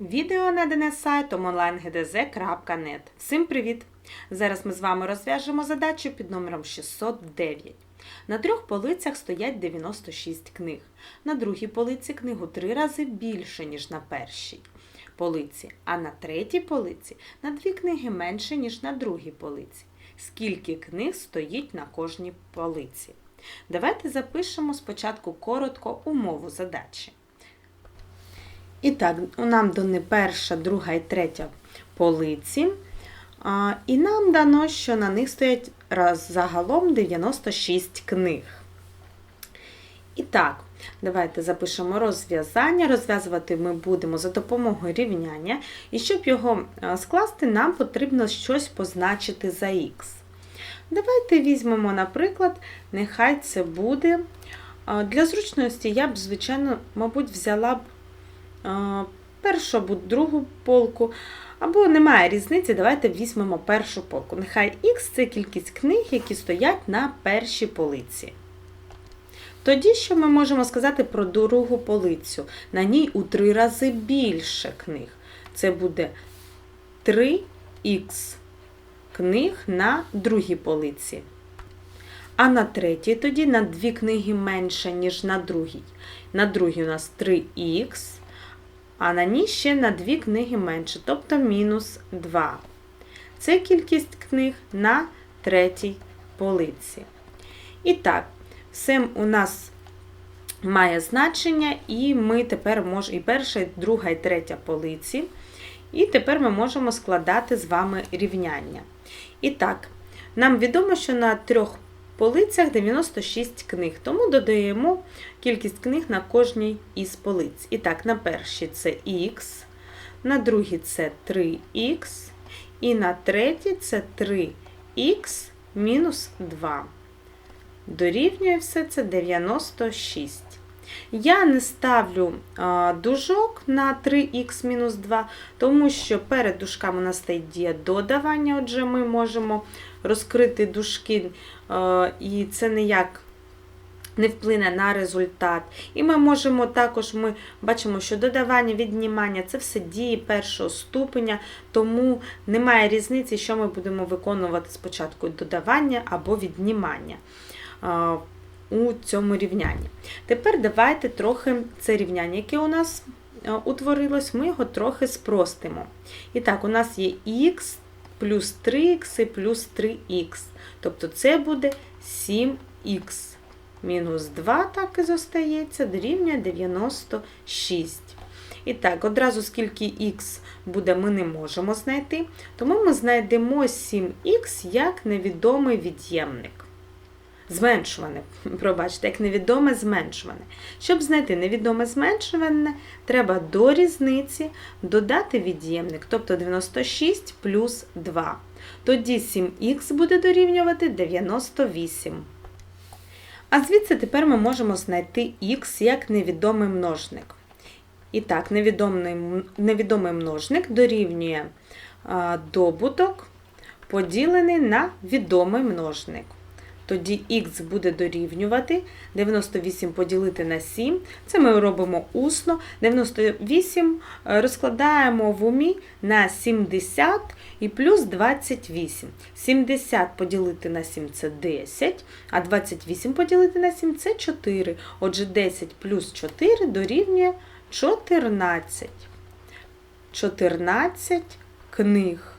Відео надане сайтом onlinegdz.net. Всім привіт! Зараз ми з вами розв'яжемо задачу під номером 609. На трьох полицях стоять 96 книг. На другій полиці книг у три рази більше, ніж на першій полиці, а на третій полиці на дві книги менше, ніж на другій полиці. Скільки книг стоїть на кожній полиці? Давайте запишемо спочатку коротко умову задачі. І так, нам дано перша, друга і третя полиці. І нам дано, що на них стоять раз, загалом 96 книг. І так, давайте запишемо розв'язання. Розв'язувати ми будемо за допомогою рівняння. І щоб його скласти, нам потрібно щось позначити за х. Давайте візьмемо, наприклад, нехай це буде. Для зручності я б, звичайно, мабуть, взяла б першу або другу полку, або немає різниці, давайте візьмемо першу полку. Нехай Х це кількість книг, які стоять на першій полиці. Тоді, що ми можемо сказати про другу полицю? На ній у три рази більше книг. Це буде 3х книг на другій полиці. А на третій тоді на дві книги менше, ніж на другій. На другій у нас 3х, а на ній ще на дві книги менше, тобто мінус 2. Це кількість книг на третій полиці. І так, все у нас має значення, і ми тепер можемо і перша, і друга, і третя полиці. І тепер ми можемо складати з вами рівняння. І так, нам відомо, що на трьох полицях 96 книг, тому додаємо кількість книг на кожній із полиць. І так, на першій це Х, на другій це 3х, і на третій це 3х мінус 2. Дорівнює все це 96. Я не ставлю дужок на 3х-2, тому що перед дужками у нас стоїть дія додавання, отже, ми можемо розкрити дужки, і це ніяк не вплине на результат. І ми можемо також, ми бачимо, що додавання, віднімання це все дії першого ступеня, тому немає різниці, що ми будемо виконувати спочатку додавання або віднімання у цьому рівнянні. Тепер давайте трохи це рівняння, яке у нас утворилось, ми його трохи спростимо. І так, у нас є х плюс 3х і плюс 3х. Тобто це буде 7х. Мінус 2 так і зостається, дорівнює 96. І так, одразу скільки х буде, ми не можемо знайти, тому ми знайдемо 7х як невідомий від'ємник. Зменшуване, пробачте, як невідоме зменшуване. Щоб знайти невідоме зменшуване, треба до різниці додати від'ємник, тобто 96 плюс 2. Тоді 7х буде дорівнювати 98. А звідси тепер ми можемо знайти х як невідомий множник. І так, невідомий, невідомий множник дорівнює добуток, поділений на відомий множник. Тоді х буде дорівнювати 98 поділити на 7. Це ми робимо усно. 98 розкладаємо в умі на 70 і плюс 28. 70 поділити на 7 це 10, а 28 поділити на 7 це 4. Отже, 10 плюс 4 дорівнює 14. 14 книг.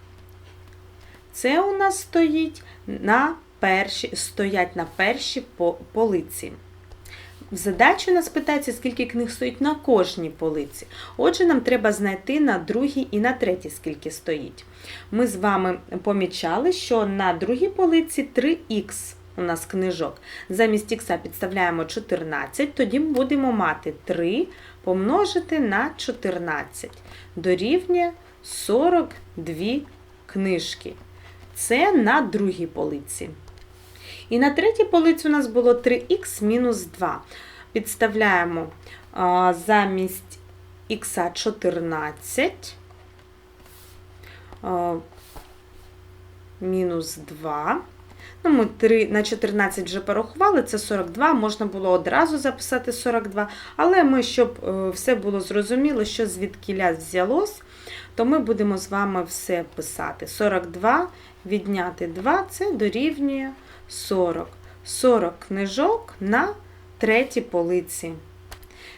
Це у нас стоїть на перші, стоять на першій полиці. В задачі нас питається, скільки книг стоїть на кожній полиці. Отже, нам треба знайти на другій і на третій, скільки стоїть. Ми з вами помічали, що на другій полиці 3х у нас книжок. Замість х підставляємо 14, тоді будемо мати 3 помножити на 14. Дорівнює 42 книжки. Це на другій полиці. І на третій полиці у нас було 3х мінус 2. Підставляємо замість х 14 а, мінус 2. Ну, ми 3 на 14 вже порахували, це 42, можна було одразу записати 42, але ми, щоб е, все було зрозуміло, що звідкіля взялось, то ми будемо з вами все писати. 42 відняти 2 це дорівнює 40. 40 книжок на третій полиці.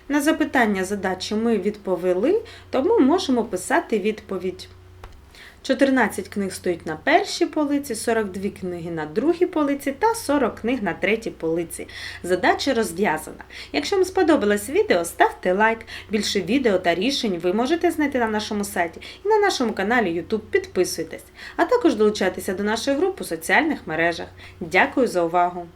На запитання задачі ми відповіли, тому можемо писати відповідь. 14 книг стоїть на першій полиці, 42 книги на другій полиці та 40 книг на третій полиці. Задача розв'язана. Якщо вам сподобалось відео, ставте лайк. Більше відео та рішень ви можете знайти на нашому сайті і на нашому каналі YouTube. Підписуйтесь, а також долучайтеся до нашої групи у соціальних мережах. Дякую за увагу!